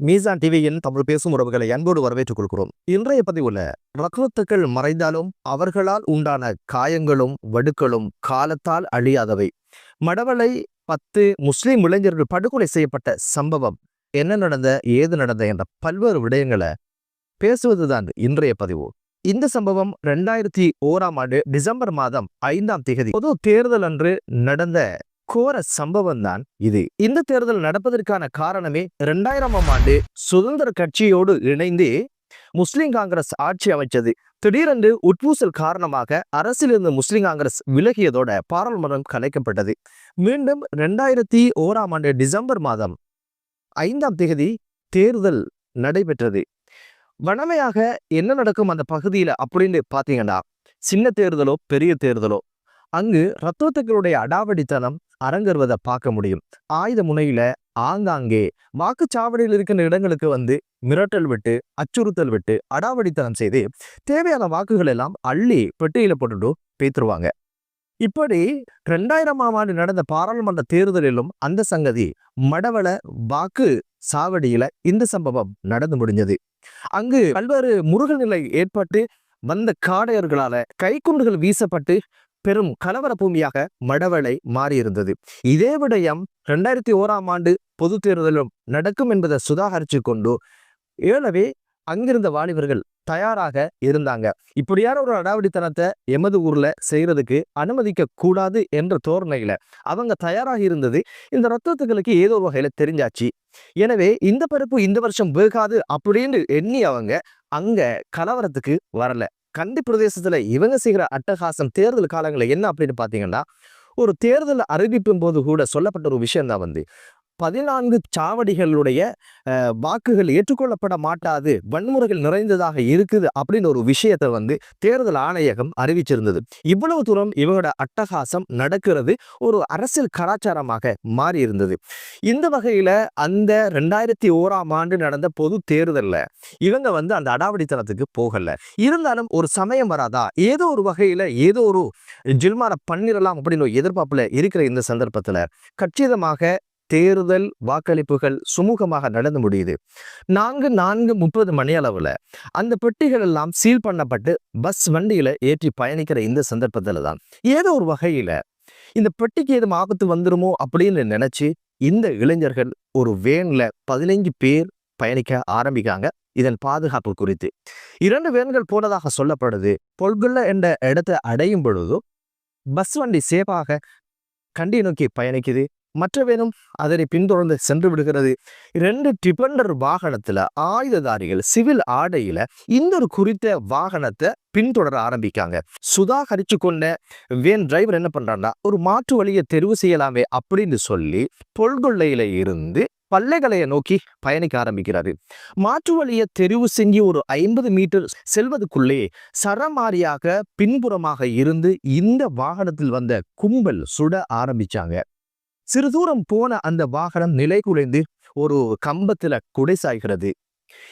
மீசான் டிவியின் தமிழ் பேசும் உறவுகளை அன்போடு வரவேற்றுக் கொள்கிறோம். இன்றைய பதிவுல ரத்னத்துக்கள் மறைந்தாலும் அவர்களால் உண்டான காயங்களும் வடுக்களும் காலத்தால் அழியாதவை. மடவளை பத்து முஸ்லிம் இளைஞர்கள் படுகொலை செய்யப்பட்ட சம்பவம் என்ன நடந்த ஏது நடந்த என்ற பல்வேறு விடயங்களை பேசுவதுதான் இன்றைய பதிவு. இந்த சம்பவம் ரெண்டாயிரத்தி ஓராம் ஆண்டு டிசம்பர் மாதம் ஐந்தாம் தேதி. பொது தேர்தல் அன்று நடந்த கோர சம்பவம் தான் இது. இந்த தேர்தல் நடப்பதற்கான காரணமே இரண்டாயிரமாம் ஆண்டு சுதந்திர கட்சியோடு இணைந்து முஸ்லிம் காங்கிரஸ் ஆட்சி அமைச்சது திடீரென்று உட்பூசல் காரணமாக அரசிலிருந்து முஸ்லிம் காங்கிரஸ் விலகியதோட பாராளுமன்றம் கலைக்கப்பட்டது. மீண்டும் ரெண்டாயிரத்தி ஓராம் ஆண்டு டிசம்பர் மாதம் ஐந்தாம் தேதி தேர்தல் நடைபெற்றது. வனமையாக என்ன நடக்கும் அந்த பகுதியில அப்படின்னு பார்த்தீங்கன்னா சின்ன தேர்தலோ பெரிய தேர்தலோ அங்கு ரத்தோத்தக்களுடைய அடாவடித்தனம் அரங்கேறுவதை பார்க்க முடியும். ஆயுத முனையில ஆங்காங்கே வாக்குச்சாவடியில் இருக்கின்ற இடங்களுக்கு வந்து மிரட்டல் விட்டு அச்சுறுத்தல் விட்டு அடாவடித்தனம் செய்து தேவையான வாக்குகள் எல்லாம் அள்ளி பெட்டியில போட்டுட்டு பேத்துருவாங்க. இப்படி ரெண்டாயிரமாம் ஆண்டு நடந்த பாராளுமன்ற தேர்தலிலும் அந்த சங்கதி மடவள வாக்கு சாவடியில இந்த சம்பவம் நடந்து முடிஞ்சது. அங்கு பல்வேறு முருகநிலை ஏற்பட்டு வந்த காடையர்களால கைக்குண்டுகள் வீசப்பட்டு பெரும் கலவர பூமியாக மடவளை மாறியிருந்தது. இதே விடயம் ரெண்டாயிரத்தி ஓராம் ஆண்டு பொது தேர்தலும் நடக்கும் என்பதை சுதாகரித்து கொண்டு ஏழவே அங்கிருந்த வாலிபர்கள் தயாராக இருந்தாங்க. இப்படியான ஒரு அடாவடித்தனத்தை எமது ஊர்ல செய்யறதுக்கு அனுமதிக்க கூடாது என்ற தோரணையில அவங்க தயாராக இருந்தது. இந்த ரத்தத்துகளுக்கு ஏதோ ஒரு வகையில தெரிஞ்சாச்சு. எனவே இந்த பருப்பு இந்த வருஷம் வேகாது அப்படின்னு எண்ணி அவங்க அங்க கலவரத்துக்கு வரல. கண்டி பிரதேசத்தில் இவங்க செய்கிற அட்டகாசம் தேர்தல் காலங்களில் என்ன அப்படின்னு பார்த்தீங்கன்னா ஒரு தேர்தல் அறிவிப்பும் போது கூட சொல்லப்பட்ட ஒரு விஷயம் தான் வந்து பதினான்கு சாவடிகளுடைய வாக்குகள் ஏற்றுக்கொள்ளப்பட மாட்டாது வன்முறைகள் நிறைந்ததாக இருக்குது அப்படின்னு ஒரு விஷயத்தை வந்து தேர்தல் ஆணையகம் அறிவிச்சிருந்தது. இவ்வளவு தூரம் இவங்களோட அட்டகாசம் நடக்கிறது ஒரு அரசியல் கலாச்சாரமாக மாறி இருந்தது இந்த வகையில் அந்த ரெண்டாயிரத்தி ஓராம் ஆண்டு நடந்த பொது தேர்தலில் இவங்க வந்து அந்த அடாவடித்தனத்துக்கு போகலை. இருந்தாலும் ஒரு சமயம் வராதா? ஏதோ ஒரு வகையில் ஏதோ ஒரு ஜில்மார பண்ணிடலாம் அப்படின்னு ஒரு எதிர்பார்ப்பில் இருக்கிற இந்த சந்தர்ப்பத்தில் கச்சிதமாக தேர்தல் வாக்களிப்புகள் சுமூகமாக நடந்து முடியுது. நான்கு நான்கு முப்பது மணி அளவுல அந்த பெட்டிகள் எல்லாம் சீல் பண்ணப்பட்டு பஸ் வண்டியில ஏற்றி பயணிக்கிற இந்த சந்தர்ப்பத்துல தான். ஏதோ ஒரு வகையில இந்த பெட்டிக்கு ஏதும் ஆபத்து வந்துருமோ அப்படின்னு நினைச்சு இந்த இளைஞர்கள் ஒரு வேன்ல பதினைஞ்சு பேர் பயணிக்க ஆரம்பிக்காங்க இதன் பாதுகாப்பு குறித்து. இரண்டு வேன்கள் போனதாக சொல்லப்படுது. பொல்குள்ள என்ற இடத்தை அடையும் பொழுதும் பஸ் வண்டி சேஃபாக கண்டி நோக்கி பயணிக்குது. மற்றவேனும் அதனை பின்தொடர்ந்து சென்று விடுகிறது. இரண்டு டிபெண்டர் வாகனத்துல ஆயுததாரிகள் சிவில் ஆடையில இன்னொரு குறித்த வாகனத்தை பின்தொடர ஆரம்பிக்காங்க. சுதாகரிச்சு கொண்ட வேன் டிரைவர் என்ன பண்றான்னா ஒரு மாற்று வழியை தெரிவு செய்யலாமே அப்படின்னு சொல்லி பொல்கொள்ளையில இருந்து பல்லைகளையை நோக்கி பயணிக்க ஆரம்பிக்கிறாரு. மாற்று வழியை தெரிவு செஞ்சு ஒரு ஐம்பது மீட்டர் செல்வதற்குள்ளே சரமாரியாக பின்புறமாக இருந்து இந்த வாகனத்தில் வந்த கும்பல் சுட ஆரம்பிச்சாங்க. சிறு தூரம் போன அந்த வாகனம் நிலை குலைந்து ஒரு கம்பத்துல குடைசாய்கிறது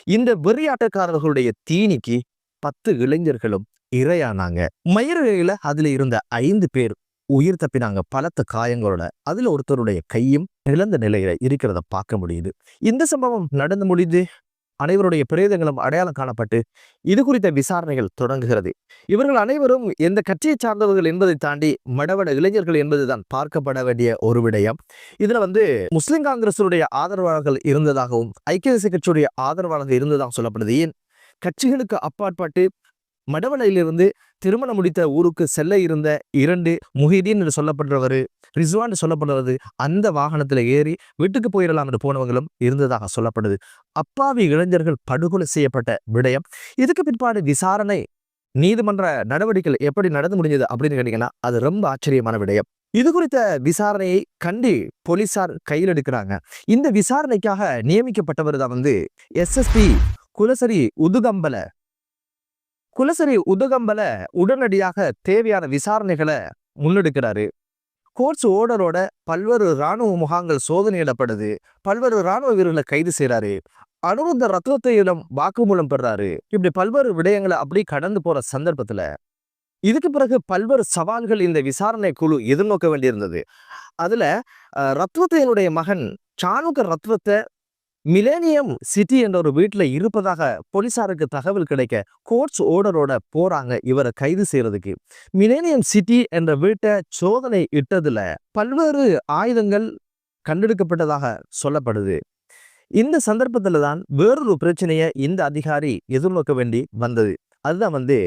இந்த வெறியாட்டக்காரர்களுடைய தீனிக்கு பத்து இளைஞர்களும் இரையானாங்க. மயிரிழையில அதுல இருந்த ஐந்து பேர் உயிர் தப்பினாங்க. பலத்த காயங்களோட அதுல ஒருத்தருடைய கையும் இழந்த நிலையில இருக்கிறத பார்க்க முடியுது. இந்த சம்பவம் நடந்து முடிந்து அனைவருடைய பிரேதங்களும் அடையாளம் காணப்பட்டு இது குறித்த விசாரணைகள் தொடங்குகிறது. இவர்கள் அனைவரும் எந்த கட்சியை சார்ந்தவர்கள் என்பதை தாண்டி மடவட இளைஞர்கள் என்பதுதான் பார்க்கப்பட வேண்டிய ஒரு விடயம். இதுல வந்து முஸ்லிம் காங்கிரசுடைய ஆதரவாளர்கள் இருந்ததாகவும் ஐக்கிய தேசிய கட்சியுடைய ஆதரவாளர்கள் இருந்ததாகவும் சொல்லப்படுது. ஏன்? கட்சிகளுக்கு அப்பாற்பட்டு மடவளையிலிருந்து திருமணம் முடித்த ஊருக்கு செல்ல இருந்த இரண்டு முஹிதீன் என்று சொல்லப்படுறவர் ரிஸ்வான் சொல்லப்படுறது அந்த வாகனத்தில் ஏறி வீட்டுக்கு போயிடலாம் என்று போனவங்களும் இருந்ததாக சொல்லப்படுது. அப்பாவி இளைஞர்கள் படுகொலை செய்யப்பட்ட விடயம். இதுக்கு பிற்பாடு விசாரணை நீதிமன்ற நடவடிக்கைகள் எப்படி நடந்து முடிஞ்சது அப்படின்னு கேட்டீங்கன்னா அது ரொம்ப ஆச்சரியமான விடயம். இது குறித்த விசாரணையை கண்டி போலீசார் கையில் எடுக்கிறாங்க. இந்த விசாரணைக்காக நியமிக்கப்பட்டவர் தான் வந்து எஸ்எஸ்பி குலசரி உதுகம்பல குலசரி உதகம்பல உடனடியாக தேவையான விசாரணைகளை முன்னெடுக்கிறாரு. கோர்ட்ஸ் ஓர்டரோட பல்வேறு இராணுவ முகாங்கள் சோதனையிடப்படுது பல்வேறு இராணுவ வீரர்களை கைது செய்றாரு. அனுருந்த ரத்னத்தையிடம் வாக்குமூலம் பெறாரு. இப்படி பல்வேறு விடயங்களை அப்படி கடந்து போற சந்தர்ப்பத்துல இதுக்கு பிறகு பல்வேறு சவால்கள் இந்த விசாரணை குழு எதிர்நோக்க வேண்டியிருந்தது. அதுல ரத்வத்தையனுடைய மகன் சாணுக்க ரத்வத்தை மிலேனியம் சிட்டி என்ற ஒரு வீட்டுல இருப்பதாக போலீசாருக்கு தகவல் கிடைக்க கோர்ட்ஸ் ஓர்டரோட போறாங்க இவரை கைது செய்யறதுக்கு மிலேனியம் சிட்டி என்ற வீட்டை சோதனை இட்டதுல பல்வேறு ஆயுதங்கள் கண்டெடுக்கப்பட்டதாக சொல்லப்படுது. இந்த சந்தர்ப்பத்துல தான் வேறொரு பிரச்சனையை இந்த அதிகாரி எதிர்நோக்க வேண்டி வந்தது. அதுதான் வந்து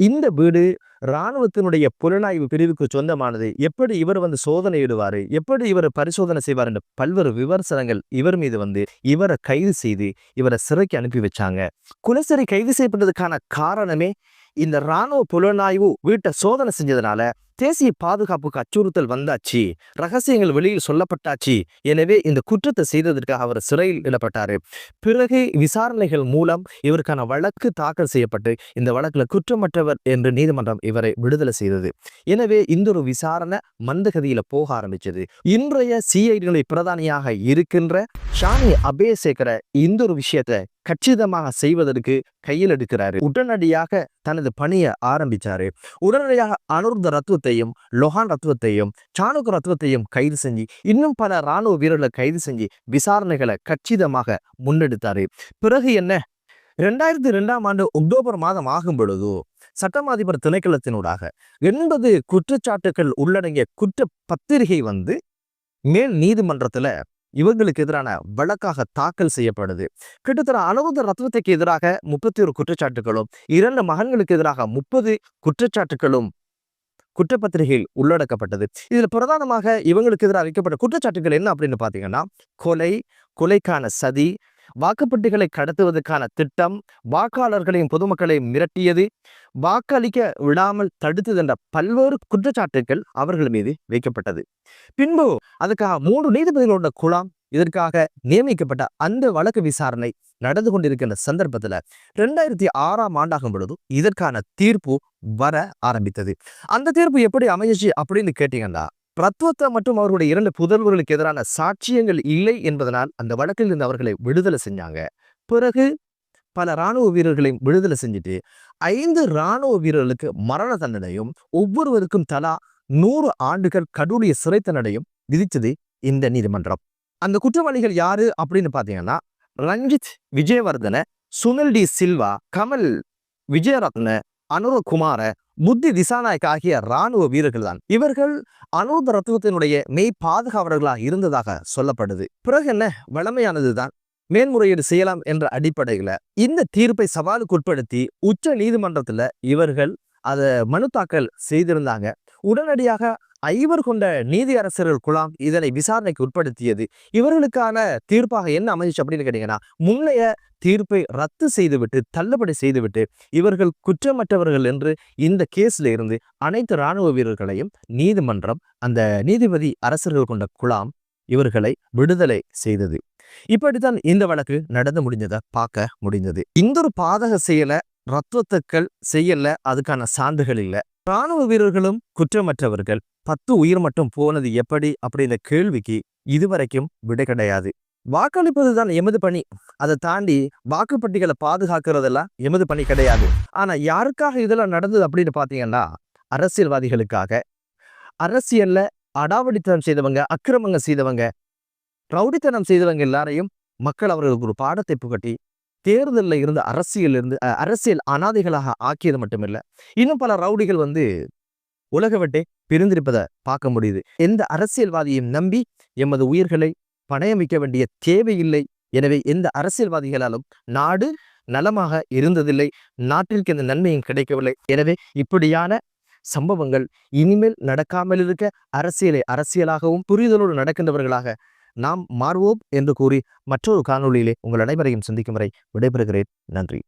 இந்த வீடு இராணுவத்தினுடைய புலனாய்வு பிரிவுக்கு சொந்தமானது. எப்படி இவர் வந்து சோதனை இடுவார் எப்படி இவர் பரிசோதனை செய்வார்? என்ற பல்வேறு விமர்சனங்கள் இவர் மீது வந்து இவரை கைது செய்து இவரை சிறைக்கு அனுப்பி வச்சாங்க. குலசரி கைது செய்யப்பட்டதுக்கான காரணமே இந்த இராணுவ புலனாய்வு வீட்டை சோதனை செஞ்சதுனால தேசிய பாதுகாப்புக்கு அச்சுறுத்தல் வந்தாச்சு ரகசியங்கள் வெளியில் சொல்லப்பட்டாச்சு. எனவே இந்த குற்றத்தை செய்ததற்காக அவர் சிறையில் இடப்பட்டாரு. பிறகு விசாரணைகள் மூலம் இவருக்கான வழக்கு தாக்கல் செய்யப்பட்டு இந்த வழக்குல குற்றமற்றவர் என்று நீதிமன்றம் இவரை விடுதலை செய்தது. எனவே இந்த ஒரு விசாரணை மந்தகதியில போக ஆரம்பிச்சது. இன்றைய சிஐடிகளை பிரதானியாக இருக்கின்ற ஷானி அபேசேகர இந்த ஒரு விஷயத்தை கச்சிதமாக செய்வதற்கு கையில் எடுக்கிறாரு. உடனடியாக தனது பணியை ஆரம்பிச்சாரு. உடனடியாக அனுர்த ரத்துவத்தையும் லொஹான் ரத்துவத்தையும் சாணுக்கு ரத்துவத்தையும் கைது செஞ்சு இன்னும் பல இராணுவ வீரர்களை கைது செஞ்சு விசாரணைகளை கச்சிதமாக முன்னெடுத்தாரு. பிறகு என்ன? ரெண்டாயிரத்தி ரெண்டாம் ஆண்டு அக்டோபர் மாதம் ஆகும் பொழுது சட்டமாதிபர் திணைக்களத்தினூடாக எண்பது குற்றச்சாட்டுகள் உள்ளடங்கிய குற்ற பத்திரிகை வந்து மேல் நீதிமன்றத்துல இவங்களுக்கு எதிரான வழக்காக தாக்கல் செய்யப்படுது. கிட்டத்தட்ட அனுபவ ரத்னத்துக்கு எதிராக முப்பத்தி ஒரு குற்றச்சாட்டுகளும் இரண்டு மகன்களுக்கு எதிராக முப்பது குற்றச்சாட்டுகளும் குற்றப்பத்திரிகையில் உள்ளடக்கப்பட்டது. இதில் பிரதானமாக இவங்களுக்கு எதிராக வைக்கப்பட்ட குற்றச்சாட்டுகள் என்ன அப்படின்னு பார்த்தீங்கன்னா கொலை கொலைக்கான சதி வாக்குப்பட்டிகளை கடத்துவதற்கான திட்டம் வாக்காளர்களையும் பொதுமக்களையும் மிரட்டியது. வாக்களிக்க விடாமல் தடுத்தது என்ற பல்வேறு குற்றச்சாட்டுகள் அவர்கள் மீது வைக்கப்பட்டது. பின்பு அதுக்காக மூன்று நீதிபதிகளோட குழாம் இதற்காக நியமிக்கப்பட்ட அந்த வழக்கு விசாரணை நடந்து கொண்டிருக்கின்ற சந்தர்ப்பத்துல ரெண்டாயிரத்தி ஆறாம் ஆண்டாகும் பொழுது இதற்கான தீர்ப்பு வர ஆரம்பித்தது. அந்த தீர்ப்பு எப்படி அமைஞ்சிச்சு அப்படின்னு கேட்டீங்கன்னா பிரத்வத்தை மற்றும் அவர்களுடைய இரண்டு புதல்வர்களுக்கு எதிரான சாட்சியங்கள் இல்லை என்பதனால் அந்த வழக்கில் இருந்து அவர்களை விடுதலை செஞ்சாங்க. பிறகு பல இராணுவ வீரர்களையும் விடுதலை செஞ்சுட்டு ஐந்து இராணுவ வீரர்களுக்கு மரண தண்டனையும் ஒவ்வொருவருக்கும் தலா நூறு ஆண்டுகள் கடூழிய சிறை தண்டனையும் விதித்தது இந்த நீதிமன்றம். அந்த குற்றவாளிகள் யாரு அப்படின்னு பார்த்தீங்கன்னா ரஞ்சித் விஜயவர்தன சுனில் டி சில்வா கமல் விஜயரத்ன அனுரகுமார புத்தி திசாநாயக் ஆகிய இராணுவ வீரர்கள் தான் இவர்கள் அனுத ரத்துவத்தினுடைய மெய் பாதுகாவலர்களாக இருந்ததாக சொல்லப்படுது. பிறகு என்ன? வளமையானதுதான். மேன்முறையீடு செய்யலாம் என்ற அடிப்படையில இந்த தீர்ப்பை சவாலுக்கு உட்படுத்தி உச்ச நீதிமன்றத்தில் இவர்கள் அதை மனு தாக்கல் செய்திருந்தாங்க. உடனடியாக ஐவர் கொண்ட நீதி அரசர்கள் குழாம் இதனை விசாரணைக்கு உட்படுத்தியது. இவர்களுக்கான தீர்ப்பாக என்ன அமைஞ்சிச்சு அப்படின்னு கேட்டீங்கன்னா முன்னைய தீர்ப்பை ரத்து செய்துவிட்டு தள்ளுபடி செய்துவிட்டு இவர்கள் குற்றமற்றவர்கள் என்று இந்த கேஸ்ல இருந்து அனைத்து இராணுவ வீரர்களையும் நீதிமன்றம் அந்த நீதிபதி அரசர்கள் கொண்ட குழாம் இவர்களை விடுதலை செய்தது. இப்படித்தான் இந்த வழக்கு நடந்து முடிஞ்சதை பார்க்க முடிந்தது. இந்த ஒரு பாதக செயலை ரத்துவத்துக்கள் செய்யல அதுக்கான சான்றுகள் இல்லை. ராணுவ வீரர்களும் குற்றமற்றவர்கள். பத்து உயிர் மட்டும் போனது எப்படி? அப்படின்ற கேள்விக்கு இதுவரைக்கும் விடை கிடையாது. வாக்களிப்பது தான் எமது பணி. அதை தாண்டி வாக்குப்பட்டிகளை பாதுகாக்கிறதெல்லாம் எமது பணி கிடையாது. ஆனா யாருக்காக இதெல்லாம் நடந்தது அப்படின்னு பார்த்தீங்கன்னா அரசியல்வாதிகளுக்காக. அரசியல்ல அடாவடித்தனம் செய்தவங்க அக்கிரமங்க செய்தவங்க ரவுடித்தனம் செய்தவங்க எல்லாரையும் மக்கள் அவர்களுக்கு ஒரு பாடத்தை புகட்டி தேர்தலில் இருந்து அரசியல் இருந்து அரசியல் அனாதைகளாக ஆக்கியது மட்டுமில்லை இன்னும் பல ரவுடிகள் வந்து உலக விட்டே பிரிந்திருப்பதை பார்க்க முடியுது. எந்த அரசியல்வாதியையும் நம்பி எமது உயிர்களை பணயமிக்க வேண்டிய தேவையில்லை. எனவே எந்த அரசியல்வாதிகளாலும் நாடு நலமாக இருந்ததில்லை நாட்டிற்கு எந்த நன்மையும் கிடைக்கவில்லை. எனவே இப்படியான சம்பவங்கள் இனிமேல் நடக்காமல் இருக்க அரசியலை அரசியலாகவும் புரிதலோடு நடக்கின்றவர்களாக நாம் மாறுவோம் என்று கூறி மற்றொரு காணொளியிலே உங்கள் அனைவரையும் சந்திக்கும் வரை விடைபெறுகிறேன். நன்றி.